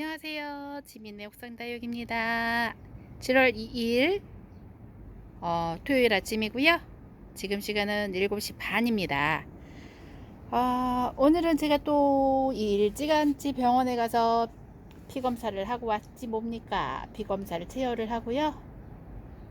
안녕하세요. 지민의 옥상다육입니다. 7월 2일 어, 토요일 아침이고요. 지금 시간은 7시 반입니다. 어, 오늘은 제가 또 일찌감치 병원에 가서 피 검사를 하고 왔지 뭡니까? 피 검사를 체열을 하고요.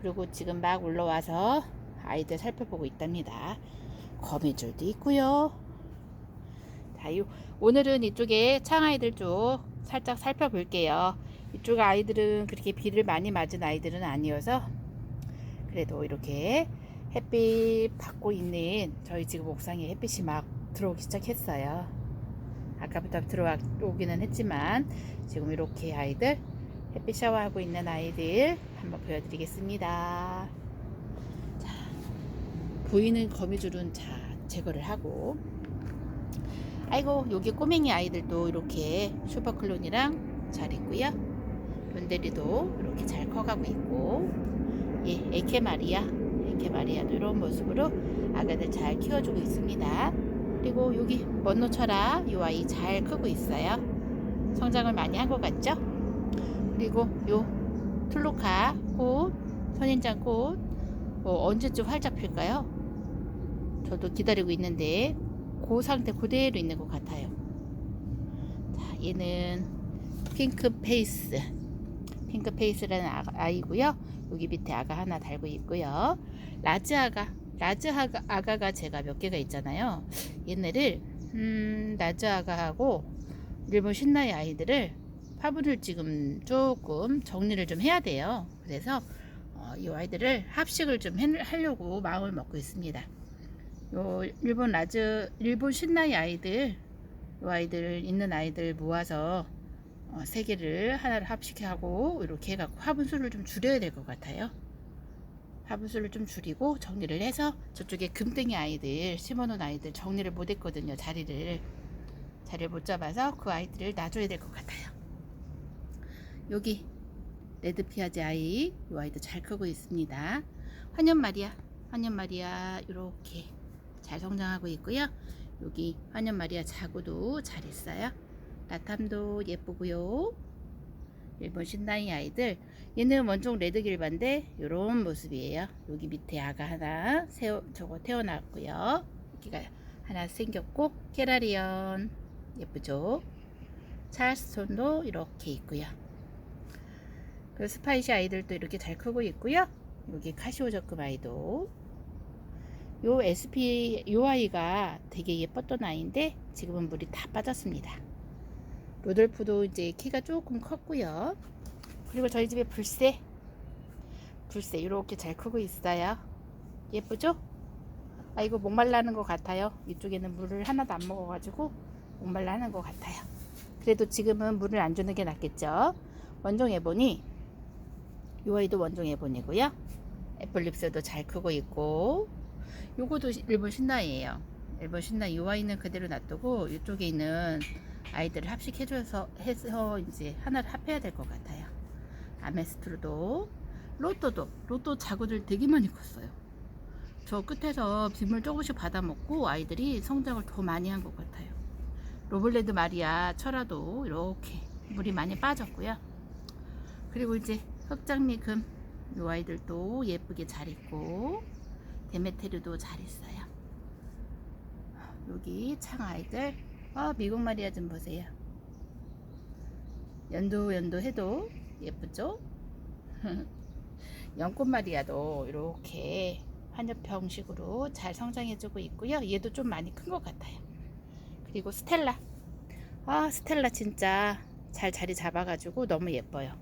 그리고 지금 막 올라와서 아이들 살펴보고 있답니다. 거미줄도 있고요. 자, 요, 오늘은 이쪽에 창아이들 쪽 살짝 살펴볼게요. 이쪽 아이들은 그렇게 비를 많이 맞은 아이들은 아니어서 그래도 이렇게 햇빛 받고 있는 저희 지금 옥상에 햇빛이 막 들어오기 시작했어요. 아까부터 들어오기는 했지만 지금 이렇게 아이들 햇빛 샤워하고 있는 아이들 한번 보여드리겠습니다. 자, 보이는 거미줄은 자 제거를 하고 아이고 여기 꼬맹이 아이들도 이렇게 슈퍼클론이랑 잘 있고요. 론데리도 이렇게 잘 커가고 있고. 예 에케마리아 에케마리아도 이런 모습으로 아가들 잘 키워주고 있습니다. 그리고 여기 먼노철아 이 아이 잘 크고 있어요. 성장을 많이 한 것 같죠? 그리고 요 툴루카 꽃 선인장 꽃 어, 언제쯤 활짝 필까요? 저도 기다리고 있는데 그 상태 그대로 있는 것 같아요. 자, 얘는 핑크 페이스. 핑크 페이스라는 아가, 아이고요. 여기 밑에 아가 하나 달고 있고요. 라즈 아가. 라즈 아가, 아가가 제가 몇 개가 있잖아요. 얘네를 음, 라즈 아가하고 일본 신나의 아이들을 화분을 지금 조금 정리를 좀 해야 돼요. 그래서 어, 이 아이들을 합식을 좀 해, 하려고 마음을 먹고 있습니다. 요 일본 라즈 일본 신나이 아이들 요 아이들 있는 아이들 모아서 어, 세 개를 하나를 합식하고 이렇게 해갖고 화분수를 좀 줄여야 될 것 같아요. 화분수를 좀 줄이고 정리를 해서 저쪽에 금땡이 아이들 심어놓은 아이들 정리를 못했거든요 자리를 자리를 못 잡아서 그 아이들을 놔줘야 될 것 같아요. 여기 레드 피아제 아이 이 아이도 잘 크고 있습니다. 환연 마리아 환연 마리아 이렇게 잘 성장하고 있고요. 여기 환연 마리아 자구도 잘 있어요. 라탐도 예쁘고요. 일본 신나이 아이들 얘는 원종 레드 길반데 이런 모습이에요. 여기 밑에 아가 하나 세워 저거 태어났고요. 여기가 하나 생겼고 케라리언 예쁘죠? 찰스톤도 이렇게 있고요. 그 스파이시 아이들도 이렇게 잘 크고 있고요. 여기 카시오 적금 아이도 요 SP 요 아이가 되게 예뻤던 아이인데 지금은 물이 다 빠졌습니다. 로돌프도 이제 키가 조금 컸고요. 그리고 저희 집에 불새 불새 이렇게 잘 크고 있어요. 예쁘죠? 아 이거 목말라는 것 같아요. 이쪽에는 물을 하나도 안 먹어가지고 목말라는 것 같아요. 그래도 지금은 물을 안 주는 게 낫겠죠. 원종 에보니 요 아이도 원종 에보니고요. 애플립스도 잘 크고 있고 요거도 일본 신나이에요. 일본 신나이 요 아이는 그대로 놔두고 이쪽에 있는 아이들을 합식해줘서 해서 이제 하나를 합해야 될 것 같아요. 아메스트로도 로또도 로또 자구들 되게 많이 컸어요. 저 끝에서 빗물 조금씩 받아먹고 아이들이 성장을 더 많이 한 것 같아요. 로블레드 마리아 철화도 이렇게 물이 많이 빠졌고요. 그리고 이제 흑장미 금요 아이들도 예쁘게 잘 있고 데메테르도 잘 있어요. 여기 창 아이들, 아 미국 마리아 좀 보세요. 연도 연도 해도 예쁘죠? 연꽃 마리아도 이렇게 한엽 형식으로 잘 성장해주고 있고요. 얘도 좀 많이 큰 것 같아요. 그리고 스텔라, 아 스텔라 진짜 잘 자리 잡아가지고 너무 예뻐요.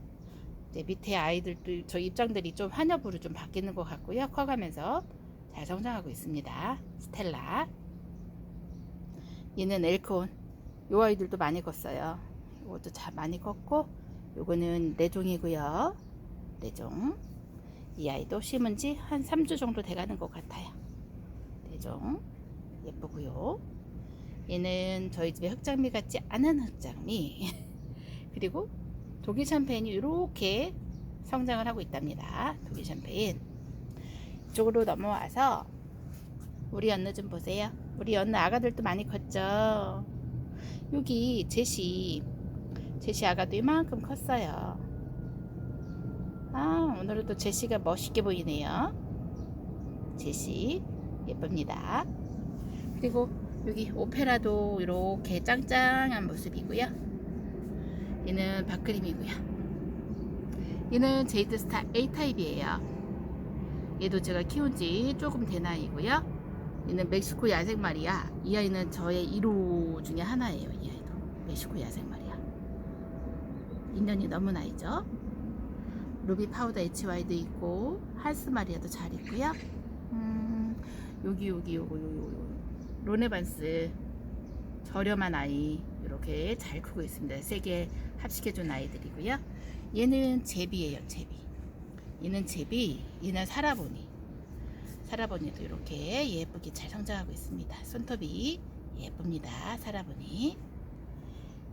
밑에 아이들도 저 입장들이 좀 한엽으로 좀 바뀌는 것 같고요. 커가면서 잘 성장하고 있습니다. 스텔라. 얘는 엘크온. 요 아이들도 많이 컸어요. 이것도 잘 많이 컸고, 요거는 내종이고요. 내종. 이 아이도 심은 지 한 3주 정도 돼가는 것 같아요. 내종. 예쁘고요. 얘는 저희 집에 흑장미 같지 않은 흑장미. 그리고 독일 샴페인이 이렇게 성장을 하고 있답니다. 독일 샴페인. 이쪽으로 넘어와서 우리 연느 좀 보세요. 우리 연느 아가들도 많이 컸죠. 여기 제시 제시 아가도 이만큼 컸어요. 아, 오늘은 또 제시가 멋있게 보이네요. 제시 예쁩니다. 그리고 여기 오페라도 이렇게 짱짱한 모습이고요. 얘는 박그림이고요. 얘는 제이드 스타 A 타입이에요. 얘도 제가 키운 지 조금 된 아이고요. 얘는 멕시코 야생말이야. 이 아이는 저의 1호 중에 하나예요. 이 아이도 멕시코 야생말이야. 2년이 넘은 아이죠. 루비 파우더 HY도 있고 할스마리아도 잘 있고요. 음, 여기 여기 요거 요거 요거 로네반스 저렴한 아이 이렇게 잘 크고 있습니다. 세개 합식해준 아이들이고요. 얘는 제비예요, 제비. 얘는 제비, 얘는 사라보니. 사라보니도 이렇게 예쁘게 잘 성장하고 있습니다. 손톱이 예쁩니다. 사라보니.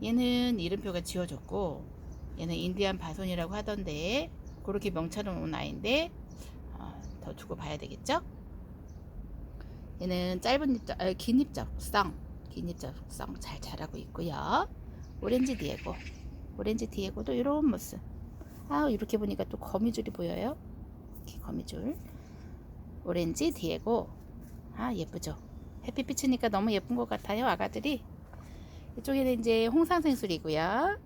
얘는 이름표가 지워졌고, 얘는 인디안 바손이라고 하던데, 그렇게 명찰은 아이인데, 어, 더 두고 봐야 되겠죠? 얘는 짧은 입자, 아, 긴 입자국성, 긴 입자국성 잘 자라고 있고요. 오렌지 디에고, 오렌지 디에고도 이런 모습. 아, 이렇게 보니까 또 거미줄이 보여요. 이렇게 거미줄. 오렌지 디에고, 아 예쁘죠. 햇빛 비치니까 너무 예쁜 것 같아요, 아가들이. 이쪽에는 이제 홍상생술이고요.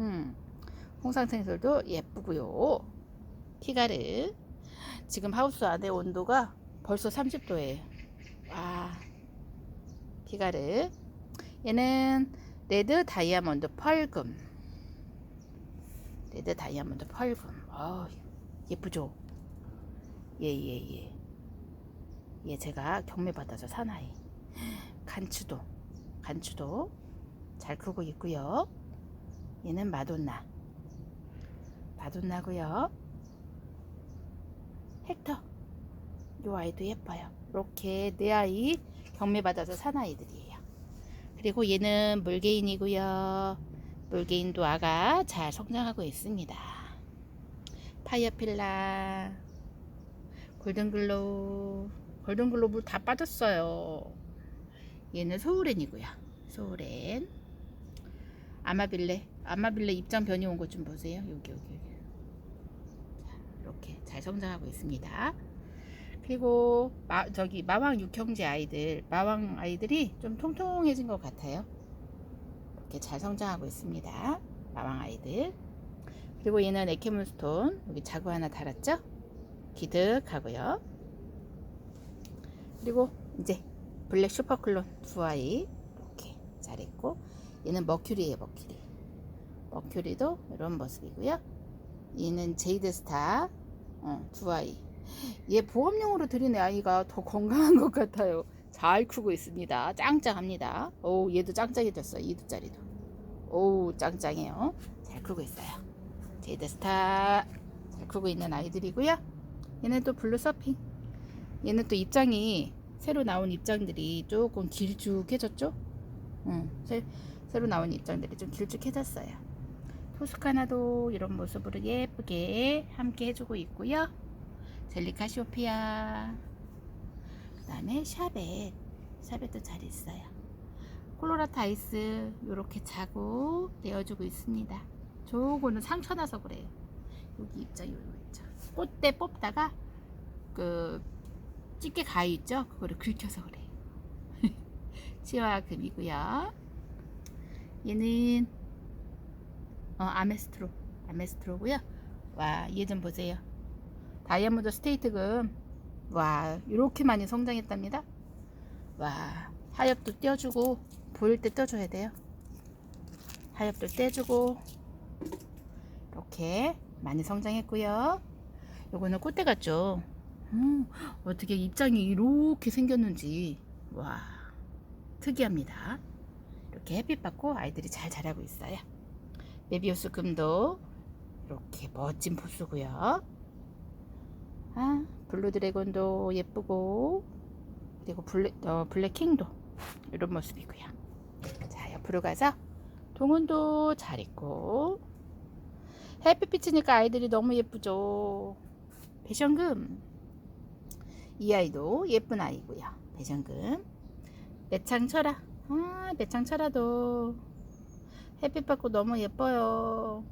음, 홍상생술도 예쁘고요. 티가르. 지금 하우스 안에 온도가 벌써 30도예요. 와, 티가르. 얘는 레드 다이아몬드 펄금. 레드 다이아몬드 펄금. 어, 예쁘죠? 예, 예, 예. 얘 제가 경매 받아서 사나이. 간추도. 간추도 잘 크고 있고요. 얘는 마돈나. 마돈나고요. 헥터. 요 아이도 예뻐요. 이렇게 네 아이 경매 받아서 산 아이들이에요. 그리고 얘는 물개인이고요. 물개인도 아가 잘 성장하고 있습니다. 파이어필라, 골든글로우, 골든글로브 다 빠졌어요. 얘는 소우렌이고요. 소우렌. 아마빌레, 아마빌레 입장 변이 온 것 좀 보세요. 여기 여기 여기. 자, 이렇게 잘 성장하고 있습니다. 그리고 마, 저기 마왕 육형제 아이들, 마왕 아이들이 좀 통통해진 것 같아요. 이렇게 잘 성장하고 있습니다. 마왕 아이들. 그리고 얘는 에케문스톤 여기 자구 하나 달았죠? 기득하고요. 그리고 이제 블랙 슈퍼클론 두 아이 이렇게 잘했고 얘는 머큐리예요 머큐리. 머큐리도 이런 모습이고요. 얘는 제이드스타 어, 두 아이. 얘 보험용으로 들인 아이가 더 건강한 것 같아요. 잘 크고 있습니다. 짱짱합니다. 오, 얘도 짱짱해졌어요. 2두짜리도. 오, 짱짱해요. 잘 크고 있어요. 제이드스타 잘 크고 있는 아이들이고요. 얘는 또 블루 서핑. 얘는 또 입장이 새로 나온 입장들이 조금 길쭉해졌죠? 응, 새, 새로 나온 입장들이 좀 길쭉해졌어요. 토스카나도 이런 모습으로 예쁘게 함께 해주고 있고요. 젤리카시오피아 그 다음에 샤벳 샤벳도 잘 있어요. 콜로라타 아이스 이렇게 자고 내어주고 있습니다. 저거는 상처 나서 그래요. 여기 있죠 여기 있죠. 꽃대 뽑다가 그 찌개 가위 있죠? 그거를 긁혀서 그래요. 치와 금이고요. 얘는 어, 아메스트로 아메스트로고요. 와 얘 좀 보세요. 다이아몬드 스테이트금 와 이렇게 많이 성장했답니다. 와 하엽도 떼어주고 보일 때 떼줘야 돼요. 하엽도 떼주고 이렇게 많이 성장했고요. 요거는 꽃대 같죠? 음, 어떻게 입장이 이렇게 생겼는지. 와 특이합니다. 이렇게 햇빛 받고 아이들이 잘 자라고 있어요. 메비우스 금도 이렇게 멋진 포스고요 아, 블루 드래곤도 예쁘고 그리고 블랙, 어, 블랙킹도 이런 모습이고요. 자 옆으로 가서 동원도 잘 있고 햇빛 비치니까 아이들이 너무 예쁘죠. 배션금 이 아이도 예쁜 아이고요. 배션금 매창철아 아 매창철아도 햇빛 받고 너무 예뻐요.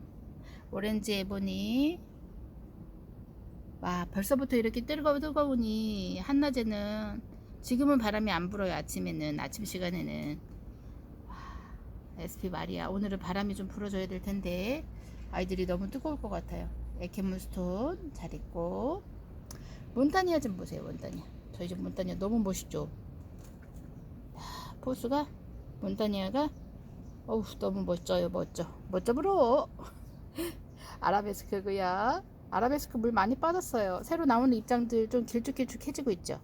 오렌지 에보니. 와, 벌써부터 이렇게 뜨거워, 뜨거우니, 한낮에는, 지금은 바람이 안 불어요, 아침에는, 아침 시간에는. 와, SP 마리아. 오늘은 바람이 좀 불어줘야 될 텐데, 아이들이 너무 뜨거울 것 같아요. 에케문스톤 잘 있고, 몬타니아 좀 보세요, 몬타니아. 저희 집 몬타니아 너무 멋있죠? 야, 포수가, 몬타니아가, 어우, 너무 멋져요, 멋져. 멋져 불어. 아라베스크고요. 아라베스크 물 많이 빠졌어요. 새로 나오는 입장들 좀 길쭉길쭉해지고 있죠.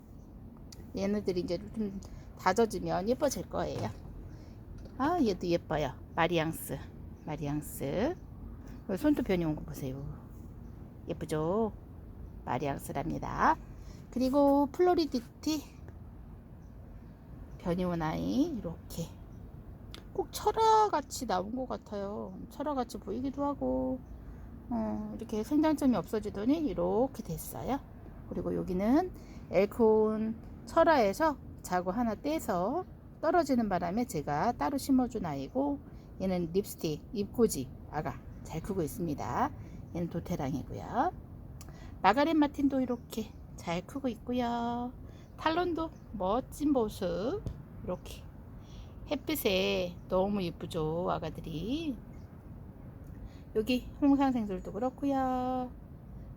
얘네들이 이제 좀 다져지면 예뻐질 거예요. 아, 얘도 예뻐요. 마리앙스. 마리앙스. 어, 손톱 변이 온 거 보세요. 예쁘죠? 마리앙스랍니다. 그리고 플로리디티 변이 온 아이 이렇게 꼭 철화같이 나온 것 같아요. 철화같이 보이기도 하고 어, 이렇게 생장점이 없어지더니 이렇게 됐어요. 그리고 여기는 엘콘 철화에서 자구 하나 떼서 떨어지는 바람에 제가 따로 심어준 아이고 얘는 립스틱 입고지 아가 잘 크고 있습니다. 얘는 도테랑이고요. 마가렛 마틴도 이렇게 잘 크고 있고요. 탈론도 멋진 모습 이렇게 햇빛에 너무 예쁘죠 아가들이 여기 홍상생들도 그렇고요.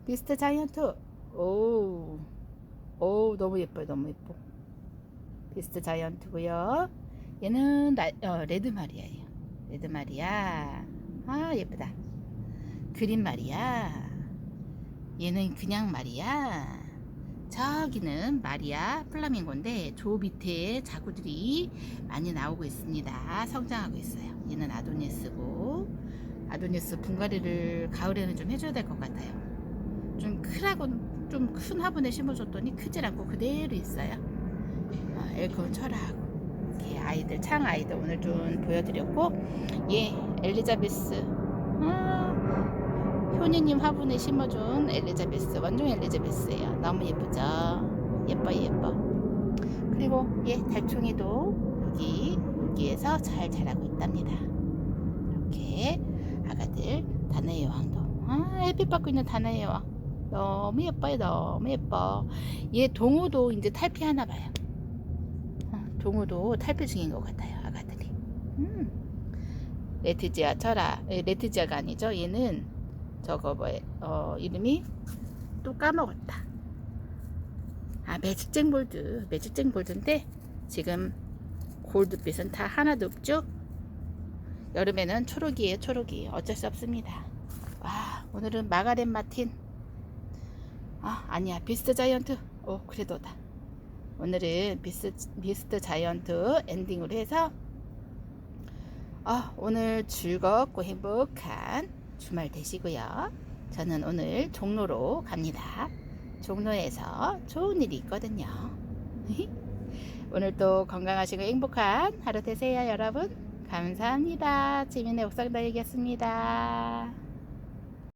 비스트 자이언트. 오, 오 너무 예뻐요 너무 예뻐. 비스트 자이언트고요. 얘는 라, 어, 레드 마리아예요. 레드 마리아. 아 예쁘다. 그린 마리아. 얘는 그냥 마리아. 저기는 마리아 플라밍고인데 조 밑에 자구들이 많이 나오고 있습니다. 성장하고 있어요. 얘는 아도니스고 아도니스 분갈이를 가을에는 좀 해줘야 될 것 같아요. 좀 크라고 좀 큰 화분에 심어줬더니 크질 않고 그대로 있어요. 어, 엘콘 철화하고. 이렇게 아이들 창 아이들 오늘 좀 보여드렸고 얘 엘리자베스. 아, 효니님 화분에 심어준 엘리자베스 원종 엘리자베스예요. 너무 예쁘죠? 예뻐 예뻐. 그리고 얘 달총이도 여기 여기에서 잘 자라고 있답니다. 이렇게 아가들 다나의 여왕도 아 햇빛 받고 있는 다나의 여왕 너무 예뻐요 너무 예뻐 얘 동호도 이제 탈피하나 봐요 어, 동호도 탈피 중인 것 같아요 아가들이 음. 레티지아 철아 에, 레티지아가 아니죠 얘는 저거 뭐 어, 이름이 또 까먹었다. 아 매직쟁 볼드 매직쟁 볼드인데 지금 골드빛은 다 하나도 없죠. 여름에는 초록이에요 초록이 어쩔 수 없습니다. 와 오늘은 마가렛 마틴 아 아니야 비스트 자이언트 오 그래도다. 오늘은 비스, 비스트 자이언트 엔딩으로 해서 아 오늘 즐겁고 행복한 주말 되시고요. 저는 오늘 종로로 갑니다. 종로에서 좋은 일이 있거든요. 오늘도 건강하시고 행복한 하루 되세요, 여러분. 감사합니다. 지민의 옥상다육이었습니다.